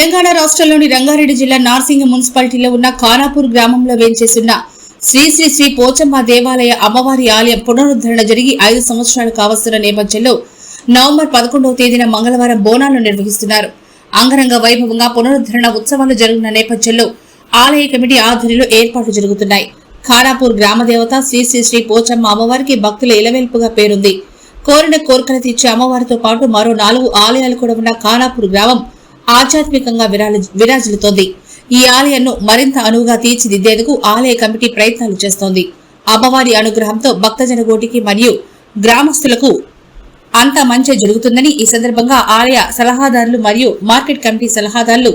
తెలంగాణ రాష్ట్రంలోని రంగారెడ్డి జిల్లా నార్సింగ్ మున్సిపాలిటీలో ఉన్న ఖానాపూర్ గ్రామంలో వేంచేసిన శ్రీ శ్రీ శ్రీ పోచమ్మ దేవాలయ అమ్మవారి ఆలయం పునరుద్ధరణ జరిగి ఐదు సంవత్సరాలు కావస్తున్న నేపథ్యంలో నవంబర్ పదకొండవ తేదీన మంగళవారం బోనాలు నిర్వహిస్తున్నారు. అంగరంగ వైభవంగా పునరుద్ధరణ ఉత్సవాలు జరుగుతున్న నేపథ్యంలో ఆలయ కమిటీ ఆధ్వర్యంలో ఏర్పాట్లు జరుగుతున్నాయి. ఖానాపూర్ గ్రామదేవత శ్రీ శ్రీ శ్రీ పోచమ్మ అమ్మవారికి భక్తుల ఇలవెల్పుగా పేరుంది. కోరిన కోరికలు తీర్చే అమ్మవారితో పాటు మరో నాలుగు ఆలయాలు కూడా ఉన్న ఖానాపూర్ గ్రామం ఆధ్యాత్మికంగా విరాజులుతోంది ఈ ఆలయాన్ని మరింత అనువుగా తీర్చిదిద్దేందుకు ఆలయ కమిటీ ప్రయత్నాలు చేస్తోంది. అమ్మవారి అనుగ్రహంతో భక్తజన కోటికి మరియు గ్రామస్తులకు అంత మంచి జరుగుతుందని ఈ సందర్భంగా ఆలయ సలహాదారులు మరియు మార్కెట్ కమిటీ సలహాదారులు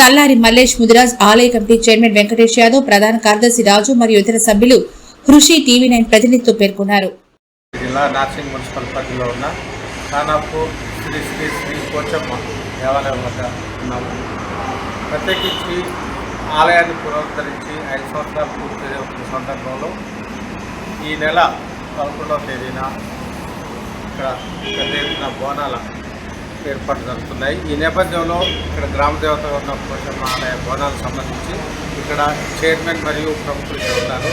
తల్లారి మల్లేష్ ముదిరాజ్ ఆలయ కమిటీ చైర్మన్ వెంకటేష్ యాదవ్ ప్రధాన కార్యదర్శి రాజు మరియు ఇతర సభ్యులు కృషి టీవీ నైన్ ప్రతినిధితో పేర్కొన్నారు. జిల్లా నార్సింగ్ మున్సిపల్ పరిధిలో ఉన్న ఖానాపూర్ శ్రీ శ్రీ శ్రీ కోచమ్మ దేవాలయం వద్ద ఉన్నాము. ప్రత్యేకించి ఆలయాన్ని పునరుద్ధరించి ఐదు సంవత్సరాలు పూర్తి అవుతున్న సందర్భంలో ఈ నెల పదకొండవ తేదీన ఇక్కడ పెద్ద ఎత్తున బోనాల ఏర్పాటు జరుగుతున్నాయి. ఈ నేపథ్యంలో ఇక్కడ గ్రామ దేవత ఉన్న పోషమ్మ ఆలయ బోనాలకు సంబంధించి ఇక్కడ చైర్మన్ మరియు ప్రముఖులు ఉన్నారు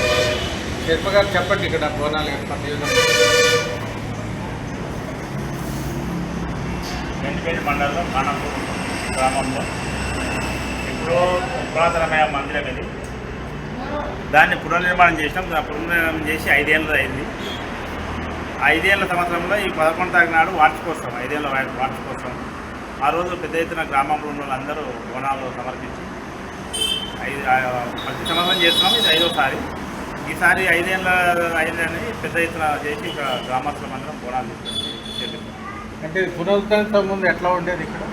చైర్మన్ గారు చెప్పండి ఇక్కడ బోనాలు ఏర్పాటు చేయడం వెంటిపేట మండలంలో ఖానాపూర్ గ్రామంలో. ఇప్పుడు పురాతనమైన మందిరం ఇది. దాన్ని పునర్నిర్మాణం చేసినాం. పునర్నిర్మాణం చేసి ఐదేళ్ళు అయింది. ఐదేళ్ళ సంవత్సరంలో ఈ పదకొండు తారీఖు నాడు వార్షికోత్సవం ఐదేళ్ళ వార్షికోత్సవం. ఆ రోజు పెద్ద ఎత్తున గ్రామంలో ఉన్న వాళ్ళందరూ బోనాలు సమర్పించి ఐదు ప్రతి సంవత్సరం చేస్తున్నాం. ఇది ఐదోసారి ఈసారి ఐదేళ్ళ అయిందని పెద్ద ఎత్తున చేసి ఇక్కడ గ్రామస్తులం అందరం బోనాలు చేపిస్తాం అంటే పునరుద్ధరణ ముందు ఎట్లా ఉండేది ఇక్కడ?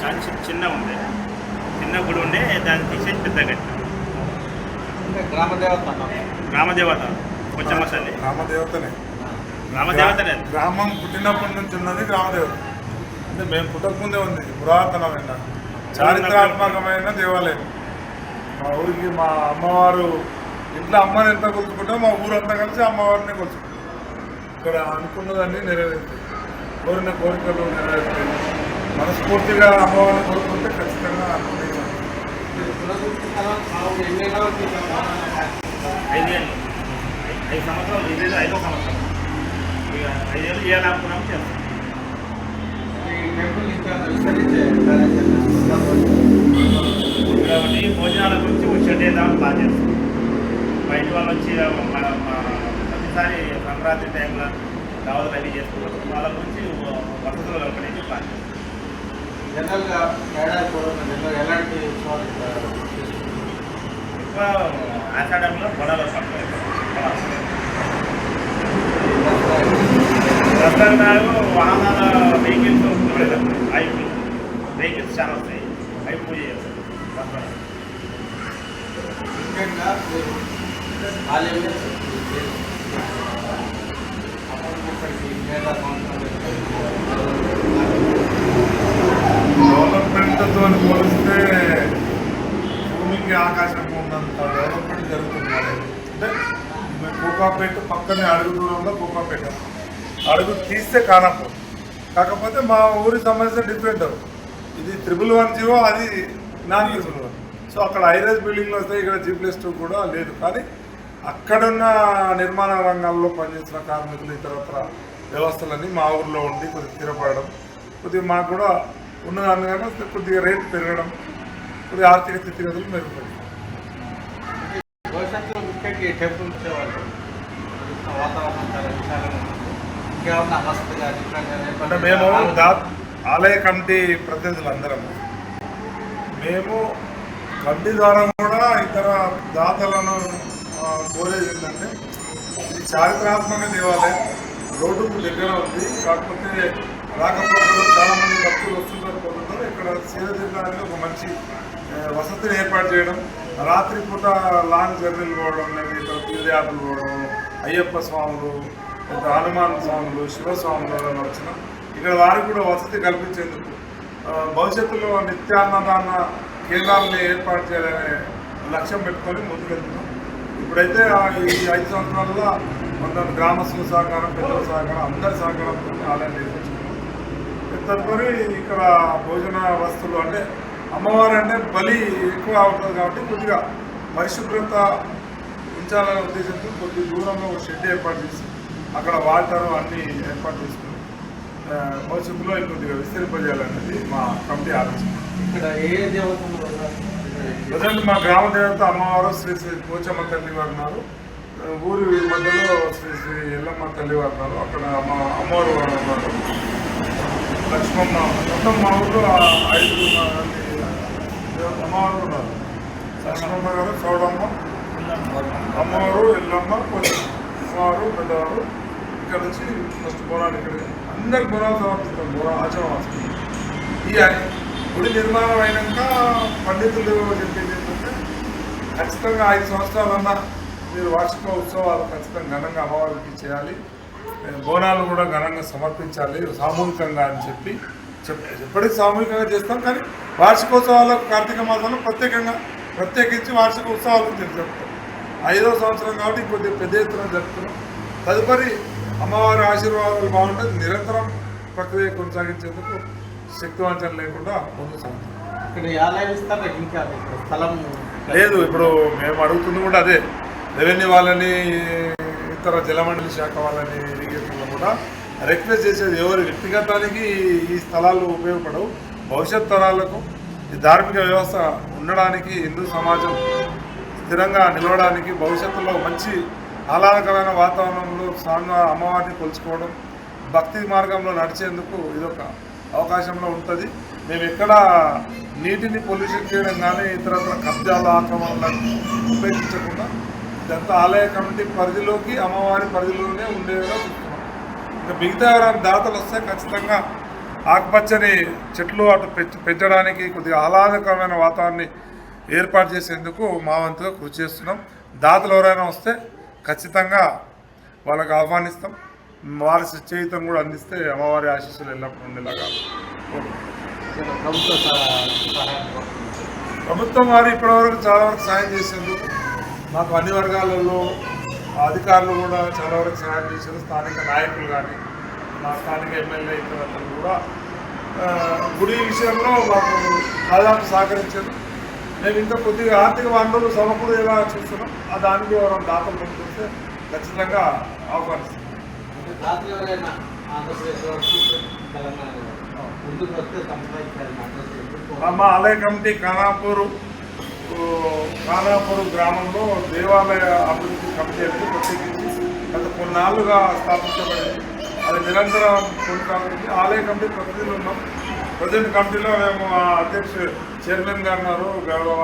చాలా చిన్న ఉండే. చిన్న గుడి ఉండే. దాన్ని తీసేసి పెద్ద కట్టినాం అంటే గ్రామ దేవత అన్నారు. గ్రామదేవత కొంచెం తల్లి గ్రామదేవతనే గ్రామదేవతనే. గ్రామం పుట్టినప్పటి నుంచి ఉన్నది గ్రామదేవత అంటే మేము పుట్టకముందే ఉంది. పురాతనమైన చారిత్రాత్మకమైన దేవాలయం. మా ఊరికి మా అమ్మవారు ఇంట్లో అమ్మని ఎంత కొలుచుకుంటాం మా ఊరంతా కలిసి అమ్మవారిని కొలుచుకుంటాం. ఇక్కడ అనుకున్నదాన్ని నెరవేరుతాయి. కోరిన కోరికలు నెరవేరుతాయి మనస్ఫూర్తిగా అమ్మవారిని కోరుకుంటే ఖచ్చితంగా అనుకునే ఐదేళ్ళు ఐదు సంవత్సరాలు ఇదేదో ఐదో సంవత్సరం ఇక ఐదేళ్ళు చేయాలనుకున్నాం చేస్తాం ఇక్కడ ఒకటి భోజనాల గురించి వచ్చేటేదామని బాగా చేస్తాం బయట వాళ్ళు వచ్చి మన ప్రతిసారి సంక్రాంతి టైంలో దావతులు అవి చేసుకోవచ్చు వాళ్ళ గురించి వసతులు బాగా చేస్తాం. జనరల్గా ఏడాది పూర్వం ఎలాంటి? ఎక్కువ ఆషాఢంలో గొడవలు దసరా నాడు వాహనాల వెహికల్స్ అవి వెహికల్స్ చాలా వస్తాయి. అవి పూజ దసరా. ముఖ్యంగా డెవలప్మెంట్తో పోలిస్తే భూమికి ఆకాశం ఉన్నంత డెవలప్మెంట్ జరుగుతుంది అంటే కోకాపేట పక్కనే అడుగు దూరంలో కోకాపేట. అడుగు తీస్తే కానప్పుడు. కాకపోతే మా ఊరి సమస్య డిఫరెంట్ ఇది త్రిబుల్ వన్ జీవో అది నాన్ త్రిబుల్ వన్ సో అక్కడ హైరేజ్ బిల్డింగ్లు వస్తాయి ఇక్కడ జీ ప్లస్ టూ కూడా లేదు. కానీ అక్కడున్న నిర్మాణ రంగాల్లో పనిచేసిన కార్మికులు ఇతరత్ర వ్యవస్థలన్నీ మా ఊర్లో ఉండి కొద్దిగా స్థిరపడడం కొద్దిగా మాకు కూడా ఉన్నదానికన్నా కొద్దిగా రేటు పెరగడం కొద్దిగా ఆర్థిక స్థితిగతులు మెరుగుపడి అంటే మేము ఆలయ కమిటీ ప్రతినిధులు అందరము మేము కమిటీ ద్వారా కూడా ఇతర దాతలను కోరేది ఏంటంటే ఇది చారిత్రాత్మక దేవాలయం. రోడ్డుకు దగ్గర ఉంది. కాకపోతే రాకపోకలు చాలా మంది భక్తులు వస్తుంటారు పోతుంటారు. ఇక్కడ సేవ తీరడానికి ఒక మంచి వసతిని ఏర్పాటు చేయడం రాత్రిపూట లాంగ్ జర్నీలు పోవడం లేదా ఇతర తీర్థయాత్రలు పోవడం అయ్యప్ప స్వాములు లేదా హనుమాన్ స్వాములు శివస్వాములు వచ్చిన ఇక్కడ వారికి కూడా వసతి కల్పించేందుకు భవిష్యత్తులో నిత్యాన్నదాన కేంద్రాలను ఏర్పాటు చేయాలనే లక్ష్యం పెట్టుకొని ముందుకెళ్తున్నాం. ఇప్పుడైతే ఈ ఐదు సంవత్సరాల్లో కొంత గ్రామస్తుల సహకారం పెద్దల సహకారం అందరి సహకారంతో ఆలయం నిర్మించుకున్నాం తదుపరి ఇక్కడ భోజన వస్తువులు అంటే అమ్మవారు అంటే బలి ఎక్కువ అవుతుంది కాబట్టి కొద్దిగా పరిశుభ్రత ఉంచాలనే ఉద్దేశంతో కొద్ది దూరంలో ఒక షెడ్ ఏర్పాటు చేసి అక్కడ వాటర్ అన్ని ఏర్పాటు చేసుకుని భవిష్యత్తులో ఇంకొద్దిగా విస్తరింపజేయాలనేది మా కమిటీ ఆలోచన. ఇక్కడ ఏ దేవతలు ప్రజెంట్ మా గ్రామ దేవత అమ్మవారు శ్రీ శ్రీ పోచమ్మ తల్లి వారు ఉన్నారు. ఊరు ఊరి మధ్యలో శ్రీ శ్రీ ఎల్లమ్మ తల్లి వారు ఉన్నారు. అక్కడ అమ్మ అమ్మవారు వారు ఉన్నారు. లక్ష్మమ్మ మొత్తం మా ఊళ్ళో ఆ ఐదు దేవత అమ్మవారు ఉన్నారు. లక్ష్మమ్మ గారు చౌడమ్మ అమ్మవారు ఎల్లమ్మ పోచమ్మ అమ్మవారు పెద్దవారు. ఇక్కడ నుంచి ఫస్ట్ బోనాలు ఇక్కడ అందరికి బోనాలు సమర్పిస్తాం బోనా ఆచరణ ఈ గుడి నిర్మాణం అయినాక పండితులు చెప్పేది ఏంటంటే ఖచ్చితంగా ఐదు సంవత్సరాలన్నా మీరు వార్షిక ఉత్సవాలు ఖచ్చితంగా ఘనంగా అమ్మవారికి చేయాలి. బోనాలు కూడా ఘనంగా సమర్పించాలి సామూహికంగా అని చెప్పి ఎప్పటికీ సామూహికంగా చేస్తాం. కానీ వార్షికోత్సవాలకు కార్తీక మాసంలో ప్రత్యేకంగా ప్రత్యేకించి వార్షిక ఉత్సవాలు చెప్తాం. ఐదో సంవత్సరం కాబట్టి కొద్దిగా పెద్ద ఎత్తున జరుపుతున్నాం. తదుపరి అమ్మవారి ఆశీర్వాదాలు బాగుంటుంది నిరంతరం ప్రక్రియ కొనసాగించేందుకు శక్తివంచన లేకుండా స్థలం లేదు ఇప్పుడు మేము అడుగుతుంది కూడా అదే. రెవెన్యూ వాళ్ళని ఇతర జలమండలి శాఖ వాళ్ళని ఇరిగేషన్లో కూడా రిక్వెస్ట్ చేసేది ఎవరి? వ్యక్తిగతానికి ఈ స్థలాలు ఉపయోగపడవు. భవిష్యత్ తరాలకు ఈ ధార్మిక వ్యవస్థ ఉండడానికి హిందూ సమాజం స్థిరంగా నిలవడానికి భవిష్యత్తులో మంచి ఆహ్లాదకరమైన వాతావరణంలో స్వామిగా అమ్మవారిని కొలుచుకోవడం భక్తి మార్గంలో నడిచేందుకు ఇదొక అవకాశంలో ఉంటుంది. మేము ఎక్కడ నీటిని పొల్యూషన్ చేయడం కానీ ఇతరత్ర కబ్జాల ఆక్రమణలను ఉపేక్షించకుండా ఇదంతా ఆలయ కమిటీ పరిధిలోకి అమ్మవారి పరిధిలోనే ఉండేలా చూస్తున్నాం. ఇంకా మిగతా ఎవరైనా దాతలు వస్తే ఖచ్చితంగా ఆకుపచ్చని చెట్లు అటు పెంచడానికి కొద్దిగా ఆహ్లాదకరమైన వాతావరణాన్ని ఏర్పాటు చేసేందుకు మా వంతుగా కృషి చేస్తున్నాం. దాతలు ఎవరైనా వస్తే ఖచ్చితంగా వాళ్ళకి ఆహ్వానిస్తాం. వారి చేయుతం కూడా అందిస్తే అమ్మవారి ఆశీస్సులు ఎల్లప్పుడూ ఉండేలాగా. సహాయం ప్రభుత్వం వారు ఇప్పటివరకు చాలా వరకు సాయం చేసారు మాకు అన్ని వర్గాలలో అధికారులు కూడా చాలా వరకు సహాయం చేశారు. స్థానిక నాయకులు కానీ మా స్థానిక ఎమ్మెల్యే ఇతరులు కూడా. గుడి విషయంలో మాకు దాదాపు సహకరించారు. మేము ఇంత కొద్దిగా ఆర్థిక వనరులు సమకూరేలా చూస్తున్నాం. ఆ దానికి ఎవరైనా దాతలు చూస్తే ఖచ్చితంగా ఆహ్వానిస్తాం రాత్రి ఎవరైనా ఆంధ్రప్రదేశ్ వరకు ముందుకు వస్తే సంపాదించాలి మా ఆలయ కమిటీ ఖానాపూర్ ఖానాపూర్ గ్రామంలో దేవాలయ అభివృద్ధి కమిటీ అనేది ప్రత్యేకించి గత కొన్నాళ్ళుగా స్థాపించబడింది. అది నిరంతరం కొనసాగుతుంది. ఆలయ కమిటీ ప్రతినిధులు ఉన్నాం. ప్రజెంట్ కమిటీలో మేము ఆ అధ్యక్షుడు చైర్మన్ గారు ఉన్నారు. గౌరవ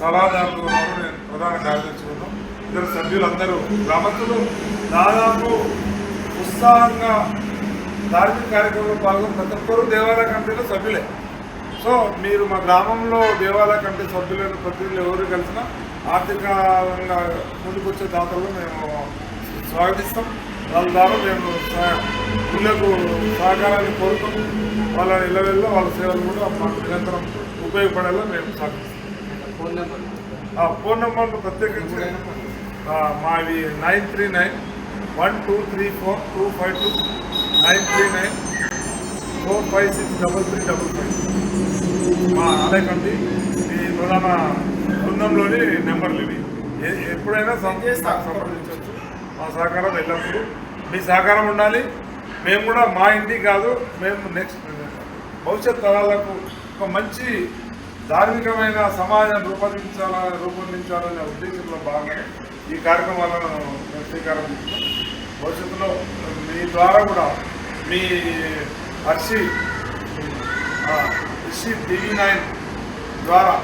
సలహాదారులు ఉన్నారు. నేను ప్రధాన కార్యదర్శి ఉన్నాం. ఇద్దరు సభ్యులందరూ గ్రామస్తులు దాదాపు ఉత్సాహంగా ధార్మిక కార్యక్రమంలో పాల్గొని ప్రతి ఒక్కరు దేవాలయ కమిటీలో సభ్యులే. సో మీరు మా గ్రామంలో దేవాలయ కమిటీ సభ్యులైన ప్రతినిధులు ఎవరు కలిసినా ఆర్థికంగా ముందుకొచ్చే దాతలు మేము స్వాగతిస్తాం. వాళ్ళ ద్వారా మేము ఇళ్ళకు సహకారాన్ని కోరుతాం వాళ్ళ ఇళ్ళ వెళ్ళ వాళ్ళ సేవలు కూడా మాకు నిరంతరం ఉపయోగపడేలా మేము సాగిస్తాం ఫోన్ నెంబర్. ఆ ఫోన్ నెంబర్లు ప్రత్యేకించి మావి nine three nine one two three four two five two nine three nine four five six double three double five. మా ఆలయ కమిటీ ఈ ప్రధాన బృందంలోని నెంబర్లు ఇవి. ఎప్పుడైనా సంప్రదించవచ్చు. మా సహకారం ఎల్లప్పుడూ. మీ సహకారం ఉండాలి. మేము కూడా మా ఇంటికి కాదు మేము నెక్స్ట్ భవిష్యత్ తరాలకు ఒక మంచి ధార్మికమైన సమాజం రూపొందించాల రూపొందించాలనే ఉద్దేశంలో భాగంగా ఈ కార్యక్రమాలను మేము శ్రీకారం భవిష్యత్తులో మీ ద్వారా కూడా మీ హర్షి హర్షి టీవీ నైన్ ద్వారా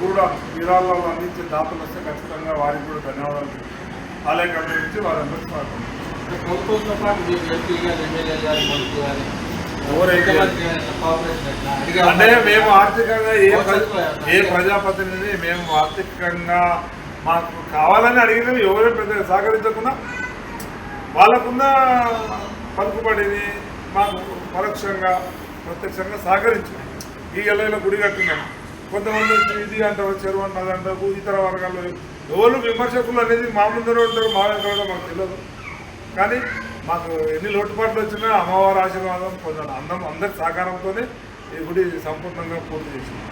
కూడా విరాళాలు అందించే దాతలు వస్తే ఖచ్చితంగా వారికి కూడా ధన్యవాదాలు ఆలయ కమిటీ నుంచి వారందరికీ స్వాగతం. అంటే ప్రభుత్వంతో పాటు ఎమ్మెల్యే గారు మంత్రి గారు మేము ఆర్థికంగా ఏ ఏ ప్రజాప్రతినిధి మేము ఆర్థికంగా మాకు కావాలని అడిగిన ఎవరే పెద్ద సహకరించకుండా వాళ్ళకున్న పలుకుబడిని మాకు పరోక్షంగా ప్రత్యక్షంగా సహకరించారు. ఈ ఎల్లైలో గుడి కట్టినాం. కొంతమంది ఇది అంటారు చెరువు అంటారు అంటారు ఇతర వర్గాల్లో ఎవరు విమర్శకులు అనేది మా ముందర ఉంటారు మా వెనకాల మాకు తెలియదు. కానీ మాకు ఎన్ని లోటుపాట్లు వచ్చినా అమ్మవారి ఆశీర్వాదం పొందాలి. అందరం అందరి సహకారంతోనే ఈ గుడి సంపూర్ణంగా పూర్తి చేసింది.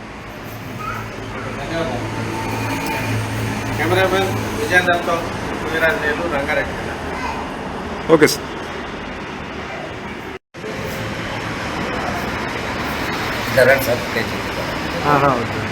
కెమెరామెన్ విజయేందర్తో వీరాజనేలు రంగారెడ్డి. జిల్లా ఓకే సార్. రండి సార్